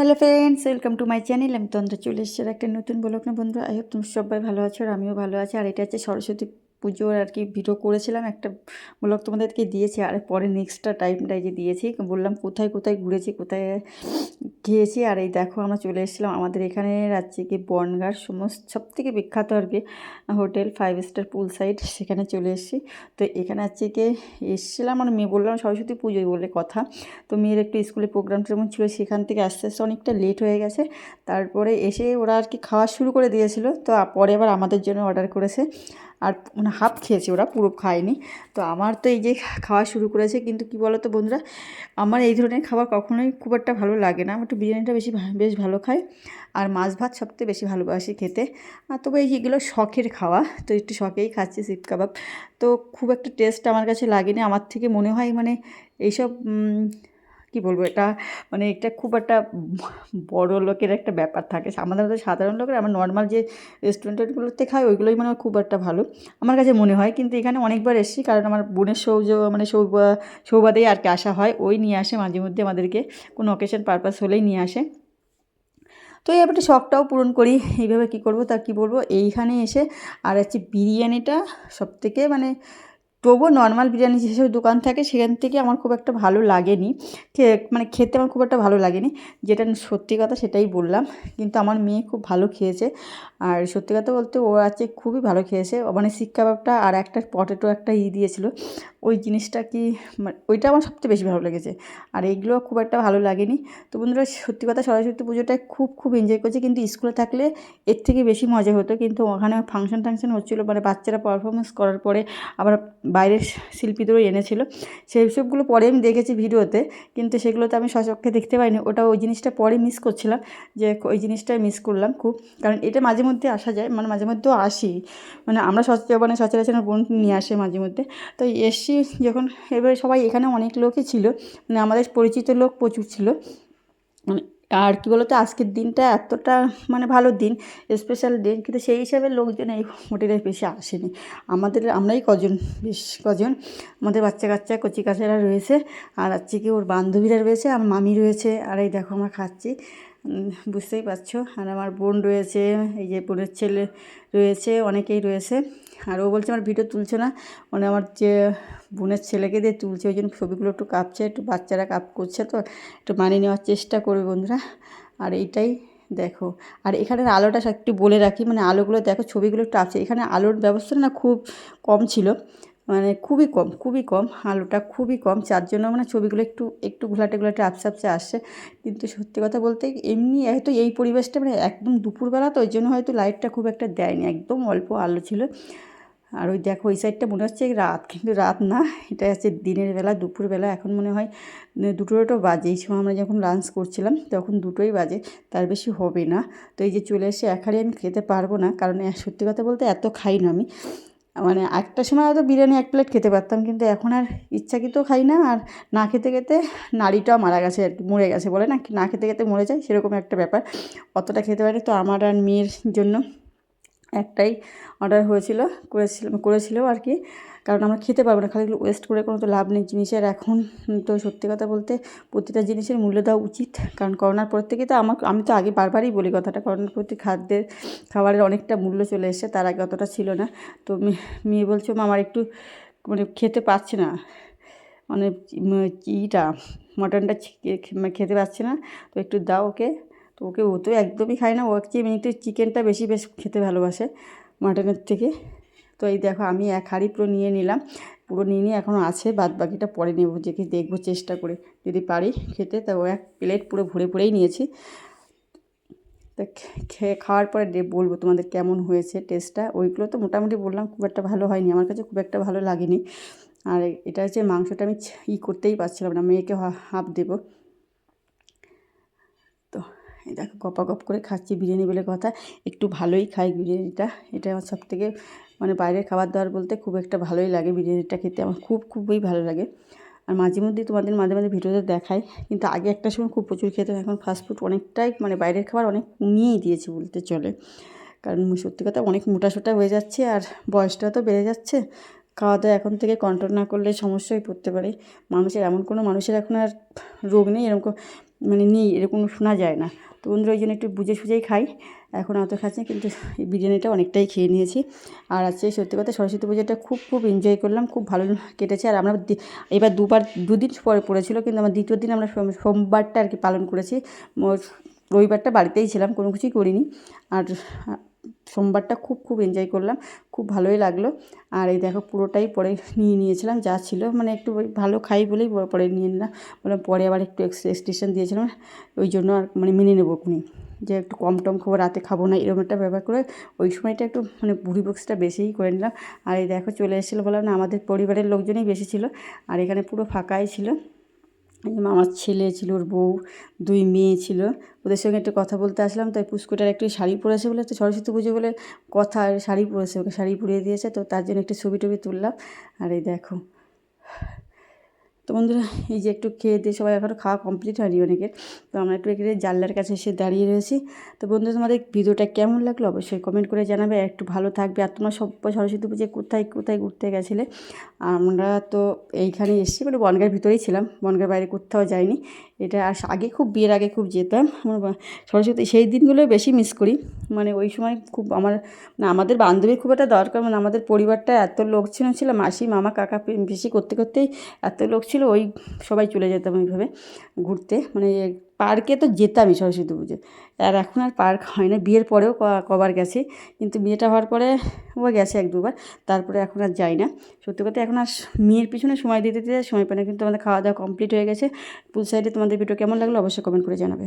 Hello friends welcome to my channel আমি তন্দ্রা চলে এসেছি একটা নতুন ব্লগ না বন্ধু আই হোপ তুমি সবাই ভালো আছো আর আমিও ভালো আছি। আর এটা হচ্ছে সরস্বতী পুজোর আর কি ভিডিও করেছিলাম, একটা ব্লগ তোমাদেরকে দিয়েছি, আর পরে নেক্সটটা টাইমটাই যে দিয়েছি, বললাম কোথায় কোথায় ঘুরেছি, কোথায় গিয়েছি, আর এই দেখো আমরা চলে এসেছিলাম আমাদের এখানে রাজ্যে কি বনগার সমস্ত সব থেকে বিখ্যাত আর কি hotel five star pool side সেখানে চলে এসেছি। তো এখানে আজকে কি এসেছিলাম মানে মেয়ে বললাম সরস্বতী পুজোয় বলে কথা। তো মেয়ের একটু স্কুলে প্রোগ্রাম টোগ্রাম ছিল, সেখান থেকে আস্তে আস্তে অনেকটা লেট হয়ে গেছে। তারপরে এসে ওরা আর কি খাওয়া শুরু করে দিয়েছিল, তো পরে আবার আমাদের জন্য অর্ডার করেছে। আর মানে হাফ খেয়েছে, ওরা পুরো খায়নি। তো আমার তো এই যে খাওয়া শুরু করেছে, কিন্তু কি বলো তো বন্ধুরা, আমার এই ধরনের খাবার কখনোই খুব একটা ভালো লাগে না। আমার একটু বিরিয়ানিটা বেশি বেশ ভালো খাই, আর মাছ ভাত সবথেকে বেশি ভালোবাসি খেতে। আর তবে এইগুলো শখের খাওয়া, তো একটু শখেই খাচ্ছি শিক কাবাব। তো খুব একটা টেস্ট আমার কাছে লাগেনি। আমার থেকে মনে হয় মানে এইসব কি বলব? এটা মানে এটা খুব একটা বড় লোকের একটা ব্যাপার থাকে। আমাদের মতো সাধারণ লোকের আমার নর্মাল যে রেস্টুরেন্টগুলোতে খাই, ওইগুলোই মানে খুব একটা ভালো। আমার কাছে মনে হয়, কিন্তু এখানে অনেকবার এসেছি, কারণ আমার বোনের সৌজ মানে সৌবা, সৌবাদেই আর কি আসা হয়। ওই নিয়ে আসে মাঝে মধ্যে আমাদেরকে, কোনো অকেশন পারপাস হলেই নিয়ে আসে। তো এই ব্যাপারটা শখটাও পূরণ করি। এইভাবে কী করব, তা কী বলব? এইখানে এসে আর হচ্ছে বিরিয়ানিটা সবথেকে মানে তবুও নর্মাল বিরিয়ানি যেসব দোকান থাকে, সেখান থেকে আমার খুব একটা ভালো লাগেনি। মানে খেতে আমার খুব একটা ভালো লাগেনি। যেটা সত্যি কথা সেটাই বললাম। কিন্তু আমার মেয়ে খুব ভালো খেয়েছে। আর সত্যি কথা বলতে ও আছে খুবই ভালো খেয়েছে। মানে শিক কাবাবটা আর একটা পটেটো একটা ই দিয়েছিল। ওই জিনিসটা কি মানে ওইটা আমার সবচেয়ে বেশি ভালো লেগেছে। আর এইগুলো খুব একটা ভালো লাগেনি। তো বন্ধুরা, সত্যি কথা সরস্বতী পুজোটায় খুব খুব এনজয় করছে। কিন্তু স্কুলে থাকলে এর থেকে বেশি মজা হতো। কিন্তু ওখানে ফাংশন টাংশন হচ্ছিল। মানে বাচ্চারা পারফরমেন্স করার পরে আবার বাইরের শিল্পীদেরও এনেছিল। সেই সবগুলো পরে আমি দেখেছি ভিডিওতে, কিন্তু সেগুলো তো আমি সচক্ষে দেখতে পাইনি। ওটা ওই জিনিসটা পরে মিস করছিলাম, যে ওই জিনিসটাই মিস করলাম খুব। কারণ এটা মাঝে মধ্যে আসা যায় মানে মাঝে মধ্যেও আসি। মানে আমরা মানে সচরাচর বোন নিয়ে আসে মাঝে মধ্যে। তো এসছি যখন এবারে সবাই এখানে অনেক লোকই ছিল মানে আমাদের পরিচিত লোক প্রচুর ছিল। মানে আর কী বলতো, আজকের দিনটা এতটা মানে ভালো দিন স্পেশাল দিন, কিন্তু সেই হিসাবে লোকজন এই হোটেলে বেশি আসেনি। আমাদের, আমরাই কজন, বেশ কজন। আমাদের বাচ্চা কাচ্চা, কচি কাচারা রয়েছে, আর আজকে কি ওর বান্ধবীরা রয়েছে আমার মামি রয়েছে, আর এই দেখো আমরা খাচ্ছি। বুঝতেই পারছ? আর আমার বোন রয়েছে, এই যে বোনের ছেলে রয়েছে, অনেকেই রয়েছে। আর ও বলছে আমার ভিডিও তুলছে না। মানে আমার যে বোনের ছেলেকে দিয়ে তুলছে, ওই জন্য ছবিগুলো একটু কাঁপছে, একটু বাচ্চারা কাপ করছে তো, একটু মানিয়ে নেওয়ার চেষ্টা করবে বন্ধুরা। আর এইটাই দেখো। আর এখানের আলোটা একটু বলে রাখি মানে আলোগুলো দেখো, ছবিগুলো একটু আছে। এখানে আলোর ব্যবস্থা না খুব কম ছিল মানে খুবই কম খুবই কম, আলোটা খুবই কম। যার জন্য মানে ছবিগুলো একটু একটু ঘোলাটে ঘোলাটে আপসে আপসে আসছে। কিন্তু সত্যি কথা বলতে এমনি হয়তো এই পরিবেশটা মানে একদম দুপুরবেলা তো, ওই জন্য হয়তো লাইটটা খুব একটা দেয়নি, একদম অল্প আলো ছিল। আর ওই দেখো, ওই সাইডটা মনে হচ্ছে রাত, কিন্তু রাত না, এটা হচ্ছে দিনের বেলা দুপুরবেলা এখন মনে হয় দুটোটা বাজে। এই সময় আমরা যখন লাঞ্চ করছিলাম, তখন দুটোই বাজে, তার বেশি হবে না। তো এই যে চলে এসে একারে আমি খেতে পারব না, কারণ সত্যি কথা বলতে এত খাই না আমি। মানে একটা সময় হয়তো বিরিয়ানি এক প্লেট খেতে পারতাম, কিন্তু এখন আর ইচ্ছাকৃত খাই না, আর না খেতে খেতে নাড়িটাও মারা গেছে, আর কি, মরে গেছে বলে না না খেতে খেতে মরে যায়, সেরকম একটা ব্যাপার। অতটা খেতে পারি তো আমার আর মেয়ের জন্য একটাই অর্ডার হয়েছিল, করেছিল করেছিল আর কি। কারণ আমরা খেতে পারব না, খালি ওয়েস্ট করে কোনো তো লাভ নেই জিনিসের। এখন তো সত্যি কথা বলতে প্রতিটা জিনিসের মূল্য দেওয়া উচিত, কারণ করোনার পর থেকে তো আমার আমি তো আগে বারবারই বলি কথাটা, করোনার প্রতি খাদ্যের, খাবারের অনেকটা মূল্য চলে এসেছে, তার আগে অতটা ছিল না। তো মেয়ে বলছে আমার একটু মানে খেতে পারছে না। মানে ইটা, মটনটা খেতে পারছে না, তো একটু দাও ওকে। তো ওকে ও তো একদমই খায় না। ও হচ্ছে এমনিতে চিকেনটা বেশি বেশ খেতে ভালোবাসে মাটনের থেকে। তো এই দেখো, আমি এক হাঁড়ি পুরো নিয়ে নিলাম। পুরো নিয়ে নিয়ে এখনও আছে বাদ বাকিটা পরে নেব যে দেখব চেষ্টা করে। যদি পারি খেতে, তা ও এক প্লেট পুরো ভরে ভরেই নিয়েছি। তা খেয়ে খাওয়ার পরে বলব তোমাদের কেমন হয়েছে টেস্টটা ওইগুলো তো মোটামুটি বললাম, খুব একটা ভালো হয়নি। আমার কাছে খুব একটা ভালো লাগেনি। আর এটা হচ্ছে মাংসটা আমি ই করতেই পারছিলাম না, মেয়েকে হাফ দেবো। দেখো গপা গপ করে খাচ্ছি বিরিয়ানি বলে কথা। একটু ভালোই খাই বিরিয়ানিটা। এটা আমার সব থেকে মানে বাইরের খাবার দাবার বলতে খুব একটা ভালোই লাগে বিরিয়ানিটা খেতে। আমার খুব খুবই ভালো লাগে। আর মাঝে মধ্যেই তোমাদের মাঝে মাঝে ভিডিওতে দেখাই। কিন্তু আগে একটা সময় খুব প্রচুর খেতাম। এখন ফাস্টফুড অনেকটাই মানে বাইরের খাবার অনেক কমিয়েই দিয়েছি বলতে চলে। কারণ সত্যি কথা অনেক মোটাসোটা হয়ে যাচ্ছে আর বয়সটা তো বেড়ে যাচ্ছে। খাওয়া দাওয়া এখন থেকে কন্ট্রোল না করলে সমস্যায় পড়তে পারে। মানুষের এমন কোনো মানুষের এখন আর রোগ নেই, এরকম মানে নেই, এরকম শোনা যায় না। তো বন্ধুরা ওই জন্য একটু বুঝে সুঝেই খাই। এখন অত খাচ্ছি, কিন্তু বিরিয়ানিটা অনেকটাই খেয়ে নিয়েছি। আর আজকে সত্যি কথা সরস্বতী পুজোটা খুব খুব এনজয় করলাম, খুব ভালো কেটেছে। আর আমরা এবার দুবার, দুদিন পরে পড়েছিল, কিন্তু আমার দ্বিতীয় দিন আমরা সোমবারটা আর কি পালন করেছি। রবিবারটা বাড়িতেই ছিলাম, কোনো কিছুই করিনি। আর সোমবারটা খুব খুব এনজয় করলাম। খুব ভালোই লাগল। আর এই দেখো পুরোটাই পরে নিয়ে নিয়েছিলাম, যা ছিল। মানে একটু ভালো খাই বলেই পরে- নিয়ে নিলাম। বললাম পরে আবার একটু এক্সটেশন দিয়েছিলাম। ওই জন্য আর মানে মেনে নেব খুনি যে একটু কম টম খাব, রাতে খাব না, এরকম একটা ব্যাপার করে ওই সময়টা একটু মানে বুড়ি বক্সটা বেশিই করে নিলাম। আর এই দেখো চলে এসেছিল বললাম না, আমাদের পরিবারের লোকজনই বেশি ছিল। আর এখানে পুরো ফাঁকাই ছিল। আমার ছেলে ছিল, ওর বউ, দুই মেয়ে ছিল, ওদের সঙ্গে একটু কথা বলতে আসলাম, তাই পুষ্কটার একটু শাড়ি পরেছে বলে তো সরস্বতী পুজো বলে কথা শাড়ি পরেছে, ওকে শাড়ি পরিয়ে দিয়েছে, তো তার জন্য একটু ছবি টবি তুললাম। আর এই দেখো তো বন্ধুরা, এই যে একটু খেয়ে দিয়ে সবাই এখনও খাওয়া কমপ্লিট হয়নি অনেকের। তো আমরা একটু এখানে জানলার কাছে এসে দাঁড়িয়ে রয়েছি। তো বন্ধুরা, তোমাদের ভিডিওটা কেমন লাগল অবশ্যই কমেন্ট করে জানাবে। একটু ভালো থাকবে। আর তোমরা সব সরস্বতী পুজোয় কোথায় কোথায় ঘুরতে গেছিলে? আমরা তো এইখানে এসেছি মানে বনগার ভিতরেই ছিলাম। বনগার বাইরে কোথাও যাইনি। এটা আর আগে খুব, বিয়ের আগে খুব যেতাম। আমার সরস্বতী সেই দিনগুলো বেশি মিস করি। মানে ওই সময় খুব আমার না, আমাদের বান্ধবীর খুব একটা দরকার। মানে আমাদের পরিবারটা এত লোক ছিল ছিল মাসি, মামা, কাকা পে- বেশি করতে করতেই এত লোক ছিল। ওই সবাই চলে যেতাম ওইভাবে ঘুরতে। মানে পার্কে তো যেতামই সরস্বতী পুজো আর এখন আর পার্ক হয় না, বিয়ের পরেও কবার গেছি। কিন্তু বিয়েটা হওয়ার পরে ও গেছে এক দুবার, তারপরে এখন আর যাই না। সত্যি কথা এখন আর মেয়ের পিছনে সময় দিতে দিতে সময় পায় না। কিন্তু আমাদের খাওয়া দাওয়া কমপ্লিট হয়ে গেছে। পুল সাইডে তোমাদের ভিডিও কেমন লাগল অবশ্যই কমেন্ট করে জানাবে।